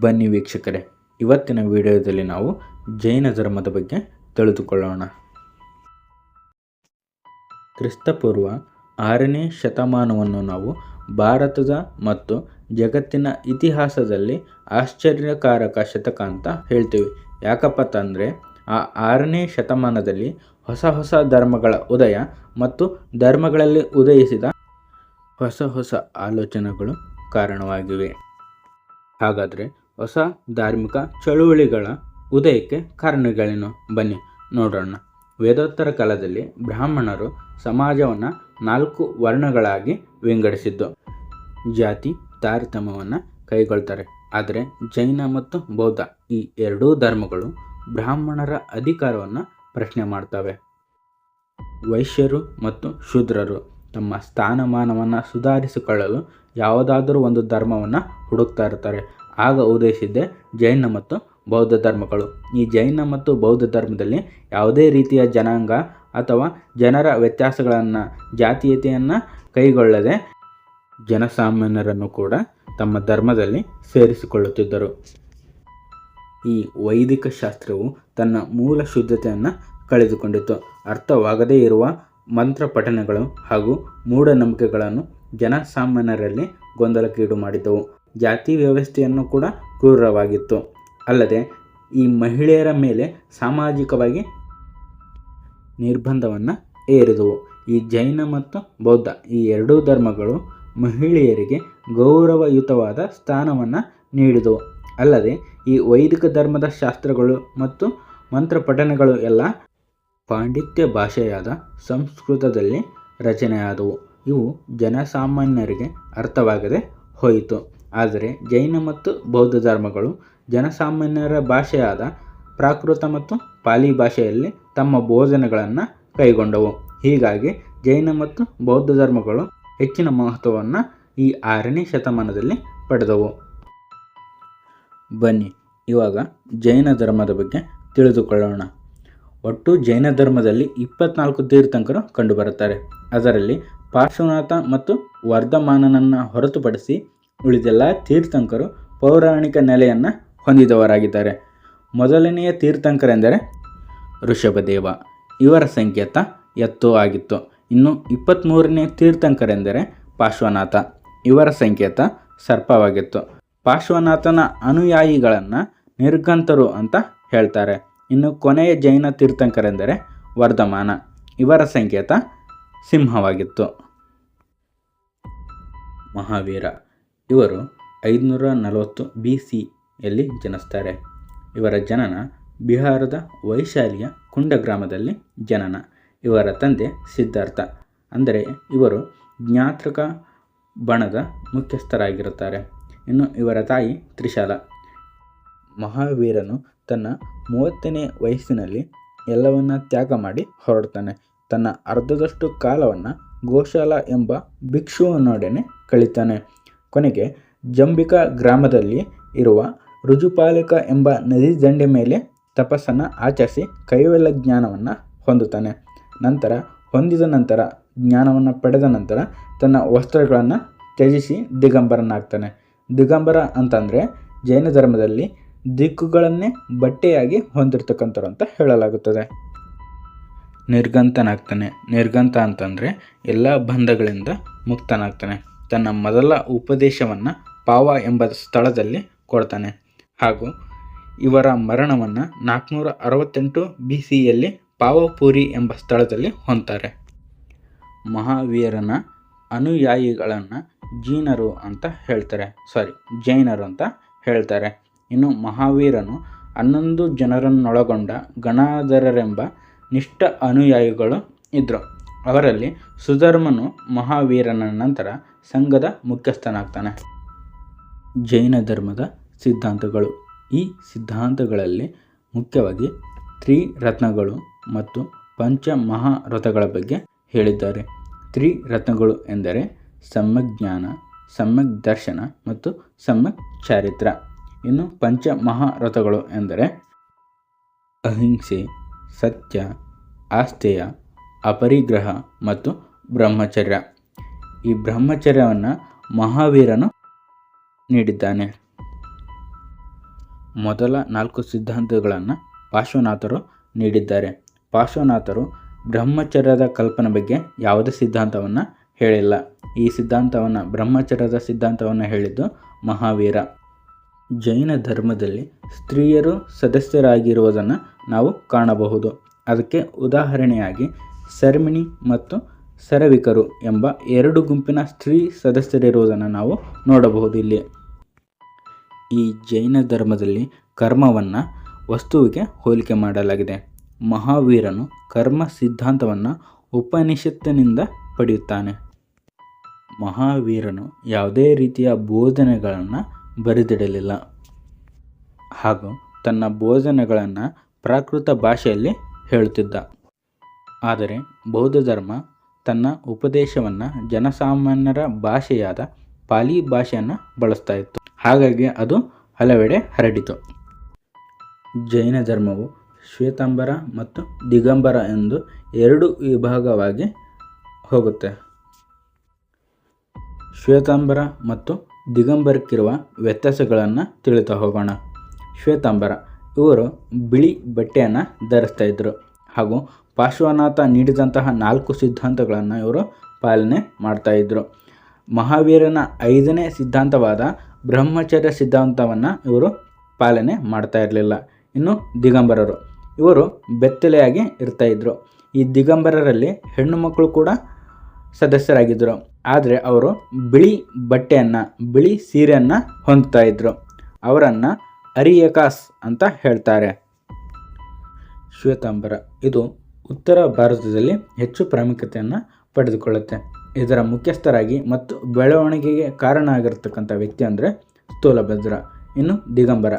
ಬನ್ನಿ ವೀಕ್ಷಕರೇ, ಇವತ್ತಿನ ವಿಡಿಯೋದಲ್ಲಿ ನಾವು ಜೈನ ಧರ್ಮದ ಬಗ್ಗೆ ತಿಳಿದುಕೊಳ್ಳೋಣ. ಕ್ರಿಸ್ತಪೂರ್ವ ಆರನೇ ಶತಮಾನವನ್ನು ನಾವು ಭಾರತದ ಮತ್ತು ಜಗತ್ತಿನ ಇತಿಹಾಸದಲ್ಲಿ ಆಶ್ಚರ್ಯಕಾರಕ ಶತಕ ಅಂತ ಹೇಳ್ತೀವಿ. ಯಾಕಪ್ಪ ಅಂದರೆ, ಆ ಆರನೇ ಶತಮಾನದಲ್ಲಿ ಹೊಸ ಹೊಸ ಧರ್ಮಗಳ ಉದಯ ಮತ್ತು ಧರ್ಮಗಳಲ್ಲಿ ಉದಯಿಸಿದ ಹೊಸ ಹೊಸ ಆಲೋಚನೆಗಳು ಕಾರಣವಾಗಿವೆ. ಹಾಗಾದರೆ ಹೊಸ ಧಾರ್ಮಿಕ ಚಳುವಳಿಗಳ ಉದಯಕ್ಕೆ ಕಾರಣಗಳೇನು? ಬನ್ನಿ, ನೋಡೋಣ. ವೇದೋತ್ತರ ಕಾಲದಲ್ಲಿ ಬ್ರಾಹ್ಮಣರು ಸಮಾಜವನ್ನು ನಾಲ್ಕು ವರ್ಣಗಳಾಗಿ ವಿಂಗಡಿಸಿದ್ದು. ಜಾತಿ, ತಾರತಮ್ಯವನ್ನು ಕೈಗೊಳ್ತಾರೆ. ಆದರೆ ಜೈನ ಮತ್ತು ಬೌದ್ಧ ಈ ಎರಡೂ ಧರ್ಮಗಳು ಬ್ರಾಹ್ಮಣರ ಅಧಿಕಾರವನ್ನು ಪ್ರಶ್ನೆ ಮಾಡ್ತವೆ. ವೈಶ್ಯರು ಮತ್ತು ಶೂದ್ರರು ತಮ್ಮ ಸ್ಥಾನಮಾನವನ್ನು ಸುಧಾರಿಸಿಕೊಳ್ಳಲು ಯಾವುದಾದರೂ ಒಂದು ಧರ್ಮವನ್ನು ಹುಡುಕ್ತಾ ಇರ್ತಾರೆ. ಆಗ ಉದಯಿಸಿದ್ದೇ ಜೈನ ಮತ್ತು ಬೌದ್ಧ ಧರ್ಮಗಳು. ಈ ಜೈನ ಮತ್ತು ಬೌದ್ಧ ಧರ್ಮದಲ್ಲಿ ಯಾವುದೇ ರೀತಿಯ ಜನಾಂಗ ಅಥವಾ ಜನರ ವ್ಯತ್ಯಾಸಗಳನ್ನು, ಜಾತೀಯತೆಯನ್ನು ಕೈಗೊಳ್ಳದೆ ಜನಸಾಮಾನ್ಯರನ್ನು ಕೂಡ ತಮ್ಮ ಧರ್ಮದಲ್ಲಿ ಸೇರಿಸಿಕೊಳ್ಳುತ್ತಿದ್ದರು. ಈ ವೈದಿಕ ಶಾಸ್ತ್ರವು ತನ್ನ ಮೂಲ ಶುದ್ಧತೆಯನ್ನು ಕಳೆದುಕೊಂಡಿತ್ತು ಅರ್ಥವಾಗದೇ ಇರುವ ಮಂತ್ರ ಪಠಣಗಳು ಹಾಗೂ ಮೂಢನಂಬಿಕೆಗಳನ್ನು ಜನಸಾಮಾನ್ಯರಲ್ಲಿ ಗೊಂದಲಕ್ಕೀಡು ಮಾಡಿದ್ದವು ಜಾತಿ ವ್ಯವಸ್ಥೆಯನ್ನು ಕೂಡ ಕ್ರೂರವಾಗಿತ್ತು. ಅಲ್ಲದೆ, ಈ ಮಹಿಳೆಯರ ಮೇಲೆ ಸಾಮಾಜಿಕವಾಗಿ ನಿರ್ಬಂಧವನ್ನು ಏರಿದವು ಈ ಜೈನ ಮತ್ತು ಬೌದ್ಧ ಈ ಎರಡೂ ಧರ್ಮಗಳು ಮಹಿಳೆಯರಿಗೆ ಗೌರವಯುತವಾದ ಸ್ಥಾನವನ್ನು ನೀಡಿದವು. ಅಲ್ಲದೆ, ಈ ವೈದಿಕ ಧರ್ಮದ ಶಾಸ್ತ್ರಗಳು ಮತ್ತು ಮಂತ್ರ ಪಠಣಗಳು ಎಲ್ಲ ಪಾಂಡಿತ್ಯ ಭಾಷೆಯಾದ ಸಂಸ್ಕೃತದಲ್ಲಿ ರಚನೆಯಾದವು. ಇವು ಜನಸಾಮಾನ್ಯರಿಗೆ ಅರ್ಥವಾಗದೆ ಹೋಯಿತು. ಆದರೆ ಜೈನ ಮತ್ತು ಬೌದ್ಧ ಧರ್ಮಗಳು ಜನಸಾಮಾನ್ಯರ ಭಾಷೆಯಾದ ಪ್ರಾಕೃತ ಮತ್ತು ಪಾಲಿ ಭಾಷೆಯಲ್ಲಿ ತಮ್ಮ ಬೋಧನೆಗಳನ್ನು ಕೈಗೊಂಡವು. ಹೀಗಾಗಿ ಜೈನ ಮತ್ತು ಬೌದ್ಧ ಧರ್ಮಗಳು ಹೆಚ್ಚಿನ ಮಹತ್ವವನ್ನು ಈ ಆರನೇ ಶತಮಾನದಲ್ಲಿ ಪಡೆದವು. ಬನ್ನಿ, ಇವಾಗ ಜೈನ ಧರ್ಮದ ಬಗ್ಗೆ ತಿಳಿದುಕೊಳ್ಳೋಣ. ಒಟ್ಟು ಜೈನ ಧರ್ಮದಲ್ಲಿ ಇಪ್ಪತ್ನಾಲ್ಕು ತೀರ್ಥಂಕರು ಕಂಡುಬರುತ್ತಾರೆ. ಅದರಲ್ಲಿ ಪಾರ್ಶ್ವನಾಥ ಮತ್ತು ವರ್ಧಮಾನನನ್ನು ಹೊರತುಪಡಿಸಿ ಉಳಿದೆಲ್ಲ ತೀರ್ಥಂಕರು ಪೌರಾಣಿಕ ನೆಲೆಯನ್ನು ಹೊಂದಿದವರಾಗಿದ್ದಾರೆ. ಮೊದಲನೆಯ ತೀರ್ಥಂಕರೆಂದರೆ ಋಷಭದೇವ. ಇವರ ಸಂಕೇತ ಎತ್ತು ಆಗಿತ್ತು. ಇನ್ನು ಇಪ್ಪತ್ತ್ಮೂರನೇ ತೀರ್ಥಂಕರೆಂದರೆ ಪಾರ್ಶ್ವನಾಥ. ಇವರ ಸಂಕೇತ ಸರ್ಪವಾಗಿತ್ತು. ಪಾರ್ಶ್ವನಾಥನ ಅನುಯಾಯಿಗಳನ್ನು ನಿರ್ಗಂತರು ಅಂತ ಹೇಳ್ತಾರೆ. ಇನ್ನು ಕೊನೆಯ ಜೈನ ತೀರ್ಥಂಕರೆಂದರೆ ವರ್ಧಮಾನ. ಇವರ ಸಂಕೇತ ಸಿಂಹವಾಗಿತ್ತು. ಮಹಾವೀರ. ಇವರು ಐದುನೂರ ನಲವತ್ತು ಬಿ ಸಿಯಲ್ಲಿ ಜನಿಸ್ತಾರೆ. ಇವರ ಜನನ ಬಿಹಾರದ ವೈಶಾಲಿಯ ಕುಂಡ ಗ್ರಾಮದಲ್ಲಿ ಜನನ. ಇವರ ತಂದೆ ಸಿದ್ಧಾರ್ಥ. ಅಂದರೆ ಇವರು ಜ್ಞಾತೃಕ ಬಣದ ಮುಖ್ಯಸ್ಥರಾಗಿರುತ್ತಾರೆ. ಇನ್ನು ಇವರ ತಾಯಿ ತ್ರಿಶಾಲ. ಮಹಾವೀರನು ತನ್ನ ಮೂವತ್ತನೇ ವಯಸ್ಸಿನಲ್ಲಿ ಎಲ್ಲವನ್ನ ತ್ಯಾಗ ಮಾಡಿ ಹೊರಡ್ತಾನೆ ತನ್ನ ಅರ್ಧದಷ್ಟು ಕಾಲವನ್ನು ಗೋಶಾಲ ಎಂಬ ಭಿಕ್ಷುವನೊಡನೆ ಕಳೀತಾನೆ. ಕೊನೆಗೆ ಜಂಬಿಕಾ ಗ್ರಾಮದಲ್ಲಿ ಇರುವ ರುಜುಪಾಲಕ ಎಂಬ ನದಿ ದಂಡೆ ಮೇಲೆ ತಪಸ್ಸನ್ನು ಆಚರಿಸಿ ಕೈವಲ್ಯ ಜ್ಞಾನವನ್ನು ಹೊಂದುತ್ತಾನೆ. ನಂತರ ಹೊಂದಿದ ನಂತರ, ಜ್ಞಾನವನ್ನು ಪಡೆದ ನಂತರ ತನ್ನ ವಸ್ತ್ರಗಳನ್ನು ತ್ಯಜಿಸಿ ದಿಗಂಬರನಾಗ್ತಾನೆ. ದಿಗಂಬರ ಅಂತಂದರೆ ಜೈನ ಧರ್ಮದಲ್ಲಿ ದಿಕ್ಕುಗಳನ್ನೇ ಬಟ್ಟೆಯಾಗಿ ಹೊಂದಿರತಕ್ಕಂಥವ್ರು ಅಂತ ಹೇಳಲಾಗುತ್ತದೆ. ನಿರ್ಗಂತನಾಗ್ತಾನೆ. ನಿರ್ಗಂತ ಅಂತಂದರೆ ಎಲ್ಲ ಬಂಧಗಳಿಂದ ಮುಕ್ತನಾಗ್ತಾನೆ. ತನ್ನ ಮೊದಲ ಉಪದೇಶವನ್ನು ಪಾವ ಎಂಬ ಸ್ಥಳದಲ್ಲಿ ಕೊಡ್ತಾನೆ. ಹಾಗೂ ಇವರ ಮರಣವನ್ನು ನಾಲ್ಕುನೂರ ಅರವತ್ತೆಂಟು ಬಿ ಸಿಯಲ್ಲಿ ಪಾವಪುರಿ ಎಂಬ ಸ್ಥಳದಲ್ಲಿ ಹೊಂತಾರೆ ಮಹಾವೀರನ ಅನುಯಾಯಿಗಳನ್ನು ಜೀನರು ಅಂತ ಹೇಳ್ತಾರೆ. ಸಾರಿ, ಜೈನರು ಅಂತ ಹೇಳ್ತಾರೆ. ಇನ್ನು ಮಹಾವೀರನು ಹನ್ನೊಂದು ಜನರನ್ನೊಳಗೊಂಡ ಗಣಾಧರರೆಂಬ ನಿಷ್ಠ ಅನುಯಾಯಿಗಳು ಇದ್ದರು ಅವರಲ್ಲಿ ಸುಧರ್ಮನು ಮಹಾವೀರನ ನಂತರ ಸಂಘದ ಮುಖ್ಯಸ್ಥನಾಗ್ತಾನೆ. ಜೈನ ಧರ್ಮದ ಸಿದ್ಧಾಂತಗಳು. ಈ ಸಿದ್ಧಾಂತಗಳಲ್ಲಿ ಮುಖ್ಯವಾಗಿ ತ್ರಿರತ್ನಗಳು ಮತ್ತು ಪಂಚ ಮಹಾರಥಗಳ ಬಗ್ಗೆ ಹೇಳಿದ್ದಾರೆ. ತ್ರಿರತ್ನಗಳು ಎಂದರೆ ಸಮ್ಯಕ್ ಜ್ಞಾನ, ಸಮ್ಯಕ್ ದರ್ಶನ ಮತ್ತು ಸಮ್ಯಕ್ ಚಾರಿತ್ರ. ಇನ್ನು ಪಂಚ ಮಹಾರಥಗಳು ಎಂದರೆ ಅಹಿಂಸೆ, ಸತ್ಯ, ಆಸ್ಥೇಯ ಅಪರಿಗ್ರಹ ಮತ್ತು ಬ್ರಹ್ಮಚರ್ಯ. ಈ ಬ್ರಹ್ಮಚರ್ಯವನ್ನು ಮಹಾವೀರನು ನೀಡಿದ್ದಾನೆ. ಮೊದಲ ನಾಲ್ಕು ಸಿದ್ಧಾಂತಗಳನ್ನು ಪಾರ್ಶ್ವನಾಥರು ನೀಡಿದ್ದಾರೆ. ಪಾರ್ಶ್ವನಾಥರು ಬ್ರಹ್ಮಚರ್ಯದ ಕಲ್ಪನೆ ಬಗ್ಗೆ ಯಾವುದೇ ಸಿದ್ಧಾಂತವನ್ನು ಹೇಳಿಲ್ಲ. ಈ ಸಿದ್ಧಾಂತವನ್ನು, ಬ್ರಹ್ಮಚರ್ಯದ ಸಿದ್ಧಾಂತವನ್ನು ಹೇಳಿದ್ದು ಮಹಾವೀರ. ಜೈನ ಧರ್ಮದಲ್ಲಿ ಸ್ತ್ರೀಯರು ಸದಸ್ಯರಾಗಿರುವುದನ್ನು ನಾವು ಕಾಣಬಹುದು. ಅದಕ್ಕೆ ಉದಾಹರಣೆಯಾಗಿ ಸರ್ಮಿಣಿ ಮತ್ತು ಸರವಿಕರು ಎಂಬ ಎರಡು ಗುಂಪಿನ ಸ್ತ್ರೀ ಸದಸ್ಯರಿರುವುದನ್ನು ನಾವು ನೋಡಬಹುದು ಇಲ್ಲಿ. ಈ ಜೈನ ಧರ್ಮದಲ್ಲಿ ಕರ್ಮವನ್ನು ವಸ್ತುವಿಗೆ ಹೋಲಿಕೆ ಮಾಡಲಾಗಿದೆ. ಮಹಾವೀರನು ಕರ್ಮ ಸಿದ್ಧಾಂತವನ್ನು ಉಪನಿಷತ್ತಿನಿಂದ ಪಡೆಯುತ್ತಾನೆ. ಮಹಾವೀರನು ಯಾವುದೇ ರೀತಿಯ ಬೋಧನೆಗಳನ್ನು ಬರೆದಿಡಲಿಲ್ಲ. ಹಾಗೂ ತನ್ನ ಬೋಧನೆಗಳನ್ನು ಪ್ರಾಕೃತ ಭಾಷೆಯಲ್ಲಿ ಹೇಳುತ್ತಿದ್ದ. ಆದರೆ ಬೌದ್ಧ ಧರ್ಮ ತನ್ನ ಉಪದೇಶವನ್ನು ಜನಸಾಮಾನ್ಯರ ಭಾಷೆಯಾದ ಪಾಲಿ ಭಾಷೆಯನ್ನು ಬಳಸ್ತಾ ಇತ್ತು. ಹಾಗಾಗಿ ಅದು ಹಲವೆಡೆ ಹರಡಿತು. ಜೈನ ಧರ್ಮವು ಶ್ವೇತಂಬರ ಮತ್ತು ದಿಗಂಬರ ಎಂದು ಎರಡು ವಿಭಾಗವಾಗಿ ಹೋಗುತ್ತೆ. ಶ್ವೇತಾಂಬರ ಮತ್ತು ದಿಗಂಬರಕ್ಕಿರುವ ವ್ಯತ್ಯಾಸಗಳನ್ನು ತಿಳಿತಾ ಹೋಗೋಣ. ಶ್ವೇತಾಂಬರ ಇವರು ಬಿಳಿ ಬಟ್ಟೆಯನ್ನು ಧರಿಸ್ತಾ ಇದ್ದರು ಹಾಗೂ ಪಾರ್ಶ್ವನಾಥ ನೀಡಿದಂತಹ ನಾಲ್ಕು ಸಿದ್ಧಾಂತಗಳನ್ನು ಇವರು ಪಾಲನೆ ಮಾಡ್ತಾಯಿದ್ರು ಮಹಾವೀರನ ಐದನೇ ಸಿದ್ಧಾಂತವಾದ ಬ್ರಹ್ಮಚರ್ಯ ಸಿದ್ಧಾಂತವನ್ನು ಇವರು ಪಾಲನೆ ಮಾಡ್ತಾ ಇರಲಿಲ್ಲ. ಇನ್ನು ದಿಗಂಬರರು ಇವರು ಬೆತ್ತಲೆಯಾಗಿ ಇರ್ತಾಯಿದ್ರು ಈ ದಿಗಂಬರರಲ್ಲಿ ಹೆಣ್ಣು ಮಕ್ಕಳು ಕೂಡ ಸದಸ್ಯರಾಗಿದ್ದರು ಆದರೆ ಅವರು ಬಿಳಿ ಬಟ್ಟೆಯನ್ನು, ಬಿಳಿ ಸೀರೆಯನ್ನು ಹೊಂದ್ತಾ ಇದ್ದರು ಅವರನ್ನು ಅರಿಯಕಾಸ್ ಅಂತ ಹೇಳ್ತಾರೆ. ಶ್ವೇತಾಂಬರ, ಇದು ಉತ್ತರ ಭಾರತದಲ್ಲಿ ಹೆಚ್ಚು ಪ್ರಾಮುಖ್ಯತೆಯನ್ನು ಪಡೆದುಕೊಳ್ಳುತ್ತೆ. ಇದರ ಮುಖ್ಯಸ್ಥರಾಗಿ ಮತ್ತು ಬೆಳವಣಿಗೆಗೆ ಕಾರಣ ಆಗಿರತಕ್ಕಂಥ ವ್ಯಕ್ತಿ ಅಂದರೆ ಸ್ಥೂಲಭದ್ರ, ಇನ್ನು ದಿಗಂಬರ.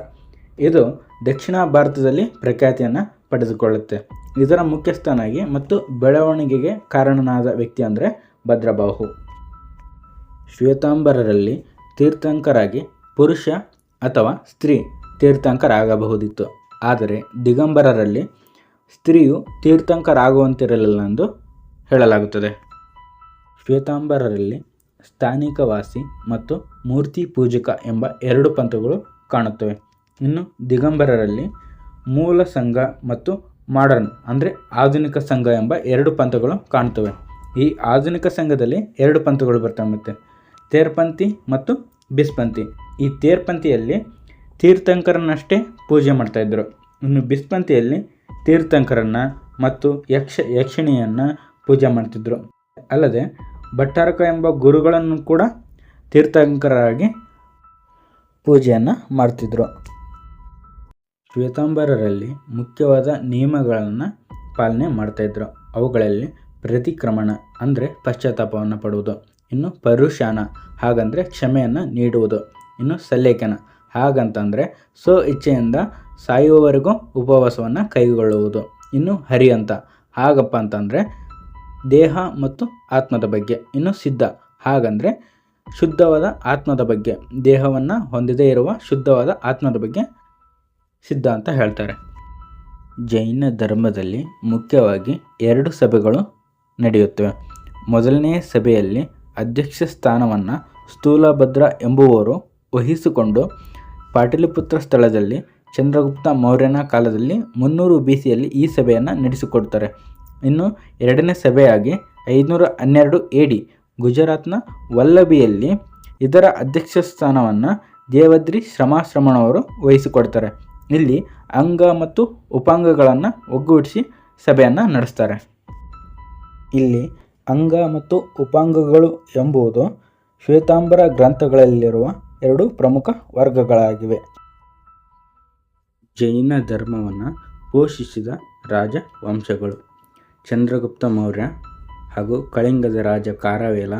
ಇದು ದಕ್ಷಿಣ ಭಾರತದಲ್ಲಿ ಪ್ರಖ್ಯಾತಿಯನ್ನು ಪಡೆದುಕೊಳ್ಳುತ್ತೆ. ಇದರ ಮುಖ್ಯಸ್ಥನಾಗಿ ಮತ್ತು ಬೆಳವಣಿಗೆಗೆ ಕಾರಣನಾದ ವ್ಯಕ್ತಿ ಅಂದರೆ ಭದ್ರಬಾಹು. ಶ್ವೇತಾಂಬರರಲ್ಲಿ ತೀರ್ಥಂಕರಾಗಿ ಪುರುಷ ಅಥವಾ ಸ್ತ್ರೀ ತೀರ್ಥಂಕರಾಗಬಹುದಿತ್ತು. ಆದರೆ ದಿಗಂಬರರಲ್ಲಿ ಸ್ತ್ರೀಯು ತೀರ್ಥಂಕರಾಗುವಂತಿರಲಿಲ್ಲ ಎಂದು ಹೇಳಲಾಗುತ್ತದೆ. ಶ್ವೇತಾಂಬರರಲ್ಲಿ ಸ್ಥಾನಿಕವಾಸಿ ಮತ್ತು ಮೂರ್ತಿ ಪೂಜಕ ಎಂಬ ಎರಡು ಪಂಥಗಳು ಕಾಣುತ್ತವೆ. ಇನ್ನು ದಿಗಂಬರರಲ್ಲಿ ಮೂಲ ಸಂಘ ಮತ್ತು ಮಾಡರ್ನ್ ಅಂದರೆ ಆಧುನಿಕ ಸಂಘ ಎಂಬ ಎರಡು ಪಂಥಗಳು ಕಾಣುತ್ತವೆ. ಈ ಆಧುನಿಕ ಸಂಘದಲ್ಲಿ ಎರಡು ಪಂಥಗಳು ಬರ್ತಾ ಮತ್ತೆ ತೇರ್ಪಂಥಿ ಮತ್ತು ಬಿಸ್ಪಂಥಿ. ಈ ತೇರ್ಪಂಥಿಯಲ್ಲಿ ತೀರ್ಥಂಕರನ್ನಷ್ಟೇ ಪೂಜೆ ಮಾಡ್ತಾಯಿದ್ರು ಇನ್ನು ಬಿಸ್ಪಂಥಿಯಲ್ಲಿ ತೀರ್ಥಂಕರನ್ನು ಮತ್ತು ಯಕ್ಷ, ಯಕ್ಷಿಣಿಯನ್ನು ಪೂಜೆ ಮಾಡ್ತಿದ್ರು. ಅಲ್ಲದೆ ಭಟ್ಟಾರಕ ಎಂಬ ಗುರುಗಳನ್ನು ಕೂಡ ತೀರ್ಥಂಕರಾಗಿ ಪೂಜೆಯನ್ನು ಮಾಡ್ತಿದ್ರು. ಶ್ವೇತಾಂಬರರಲ್ಲಿ ಮುಖ್ಯವಾದ ನಿಯಮಗಳನ್ನು ಪಾಲನೆ ಮಾಡ್ತಾಯಿದ್ರು ಅವುಗಳಲ್ಲಿ ಪ್ರತಿಕ್ರಮಣ ಅಂದರೆ ಪಶ್ಚಾತ್ತಾಪವನ್ನು ಪಡುವುದು, ಇನ್ನು ಪರುಷಾನ, ಹಾಗಂದರೆ ಕ್ಷಮೆಯನ್ನು ನೀಡುವುದು, ಇನ್ನು ಸಲ್ಲೇಖನ ಹಾಗಂತಂದರೆ ಸ್ವ ಇಚ್ಛೆಯಿಂದ ಸಾಯುವವರೆಗೂ ಉಪವಾಸವನ್ನು ಕೈಗೊಳ್ಳುವುದು. ಇನ್ನು ಹರಿ ಅಂತ. ಹಾಗಪ್ಪ ಅಂತಂದರೆ ದೇಹ ಮತ್ತು ಆತ್ಮದ ಬಗ್ಗೆ. ಇನ್ನು ಸಿದ್ಧ. ಹಾಗಂದರೆ ಶುದ್ಧವಾದ ಆತ್ಮದ ಬಗ್ಗೆ. ದೇಹವನ್ನು ಹೊಂದದೇ ಇರುವ ಶುದ್ಧವಾದ ಆತ್ಮದ ಬಗ್ಗೆ ಸಿದ್ಧ ಅಂತ ಹೇಳ್ತಾರೆ. ಜೈನ ಧರ್ಮದಲ್ಲಿ ಮುಖ್ಯವಾಗಿ ಎರಡು ಸಭೆಗಳು ನಡೆಯುತ್ತವೆ. ಮೊದಲನೆಯ ಸಭೆಯಲ್ಲಿ ಅಧ್ಯಕ್ಷ ಸ್ಥಾನವನ್ನು ಸ್ಥೂಲಭದ್ರ ಎಂಬುವರು ವಹಿಸಿಕೊಂಡು ಪಾಟಲಿಪುತ್ರ ಸ್ಥಳದಲ್ಲಿ ಚಂದ್ರಗುಪ್ತ ಮೌರ್ಯನ ಕಾಲದಲ್ಲಿ ಮುನ್ನೂರು ಬಿ ಸಿಯಲ್ಲಿ ಈ ಸಭೆಯನ್ನು ನಡೆಸಿಕೊಡ್ತಾರೆ. ಇನ್ನು ಎರಡನೇ ಸಭೆಯಾಗಿ ಐದುನೂರ ಹನ್ನೆರಡು ಎ ಡಿ ಗುಜರಾತ್ನ ವಲ್ಲಭಿಯಲ್ಲಿ ಇದರ ಅಧ್ಯಕ್ಷ ಸ್ಥಾನವನ್ನು ದೇವದ್ರಿ ಶ್ರಮಾಶ್ರಮಣವರು ವಹಿಸಿಕೊಡ್ತಾರೆ. ಇಲ್ಲಿ ಅಂಗ ಮತ್ತು ಉಪಾಂಗಗಳನ್ನು ಒಗ್ಗೂಡಿಸಿ ಸಭೆಯನ್ನು ನಡೆಸ್ತಾರೆ. ಇಲ್ಲಿ ಅಂಗ ಮತ್ತು ಉಪಾಂಗಗಳು ಎಂಬುದು ಶ್ವೇತಾಂಬರ ಗ್ರಂಥಗಳಲ್ಲಿರುವ ಎರಡು ಪ್ರಮುಖ ವರ್ಗಗಳಾಗಿವೆ. ಜೈನ ಧರ್ಮವನ್ನು ಪೋಷಿಸಿದ ರಾಜ ವಂಶಗಳು ಚಂದ್ರಗುಪ್ತ ಮೌರ್ಯ ಹಾಗೂ ಕಳಿಂಗದ ರಾಜ ಕಾರವೇಲ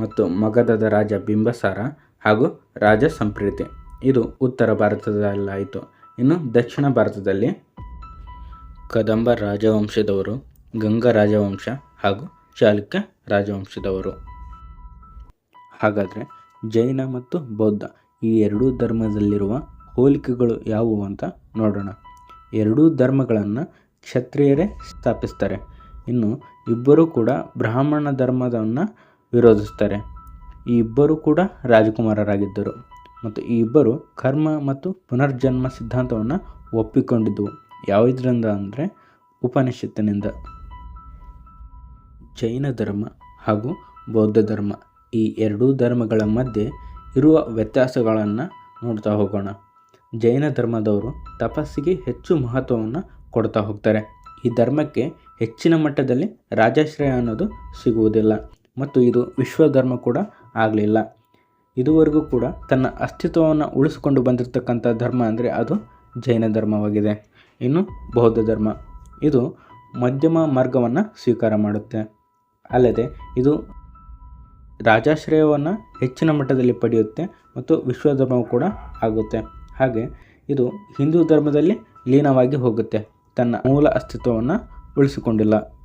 ಮತ್ತು ಮಗಧದ ರಾಜ ಬಿಂಬಸಾರ ಹಾಗೂ ರಾಜ ಸಂಪ್ರೀತಿ. ಇದು ಉತ್ತರ ಭಾರತದಲ್ಲಾಯಿತು. ಇನ್ನು ದಕ್ಷಿಣ ಭಾರತದಲ್ಲಿ ಕದಂಬ ರಾಜವಂಶದವರು, ಗಂಗ ರಾಜವಂಶ ಹಾಗೂ ಚಾಲುಕ್ಯ ರಾಜವಂಶದವರು. ಹಾಗಾದರೆ ಜೈನ ಮತ್ತು ಬೌದ್ಧ. ಈ ಎರಡೂ ಧರ್ಮದಲ್ಲಿರುವ ಹೋಲಿಕೆಗಳು ಯಾವುವು ಅಂತ ನೋಡೋಣ. ಎರಡೂ ಧರ್ಮಗಳನ್ನು ಕ್ಷತ್ರಿಯರೇ ಸ್ಥಾಪಿಸ್ತಾರೆ. ಇನ್ನು ಇಬ್ಬರೂ ಕೂಡ ಬ್ರಾಹ್ಮಣ ಧರ್ಮವನ್ನು ವಿರೋಧಿಸ್ತಾರೆ. ಈ ಇಬ್ಬರೂ ಕೂಡ ರಾಜಕುಮಾರರಾಗಿದ್ದರು. ಮತ್ತು ಈ ಇಬ್ಬರು ಕರ್ಮ ಮತ್ತು ಪುನರ್ಜನ್ಮ ಸಿದ್ಧಾಂತವನ್ನು ಒಪ್ಪಿಕೊಂಡಿದ್ದವು ಯಾವುದರಿಂದ ಅಂದರೆ ಉಪನಿಷತ್ತಿನಿಂದ. ಜೈನ ಧರ್ಮ ಹಾಗೂ ಬೌದ್ಧ ಧರ್ಮ. ಈ ಎರಡೂ ಧರ್ಮಗಳ ಮಧ್ಯೆ ಇರುವ ವ್ಯತ್ಯಾಸಗಳನ್ನು ನೋಡ್ತಾ ಹೋಗೋಣ. ಜೈನ ಧರ್ಮದವರು ತಪಸ್ಸಿಗೆ ಹೆಚ್ಚು ಮಹತ್ವವನ್ನು ಕೊಡ್ತಾ ಹೋಗ್ತಾರೆ. ಈ ಧರ್ಮಕ್ಕೆ ಹೆಚ್ಚಿನ ಮಟ್ಟದಲ್ಲಿ ರಾಜಾಶ್ರಯ ಅನ್ನೋದು ಸಿಗುವುದಿಲ್ಲ ಮತ್ತು ಇದು ವಿಶ್ವ ಧರ್ಮ ಕೂಡ ಆಗಲಿಲ್ಲ. ಇದುವರೆಗೂ ಕೂಡ ತನ್ನ ಅಸ್ತಿತ್ವವನ್ನು ಉಳಿಸಿಕೊಂಡು ಬಂದಿರತಕ್ಕಂಥ ಧರ್ಮ ಅಂದರೆ ಅದು ಜೈನ ಧರ್ಮವಾಗಿದೆ. ಇನ್ನು ಬೌದ್ಧ ಧರ್ಮ. ಇದು ಮಧ್ಯಮ ಮಾರ್ಗವನ್ನು ಸ್ವೀಕಾರ ಮಾಡುತ್ತೆ. ಅಲ್ಲದೆ ಇದು ರಾಜಾಶ್ರಯವನ್ನು ಹೆಚ್ಚಿನ ಮಟ್ಟದಲ್ಲಿ ಪಡೆಯುತ್ತೆ ಮತ್ತು ವಿಶ್ವಧರ್ಮವು ಕೂಡ ಆಗುತ್ತೆ. ಹಾಗೆ ಇದು ಹಿಂದೂ ಧರ್ಮದಲ್ಲಿ ಲೀನವಾಗಿ ಹೋಗುತ್ತೆ. ತನ್ನ ಮೂಲ ಅಸ್ತಿತ್ವವನ್ನು ಉಳಿಸಿಕೊಂಡಿಲ್ಲ.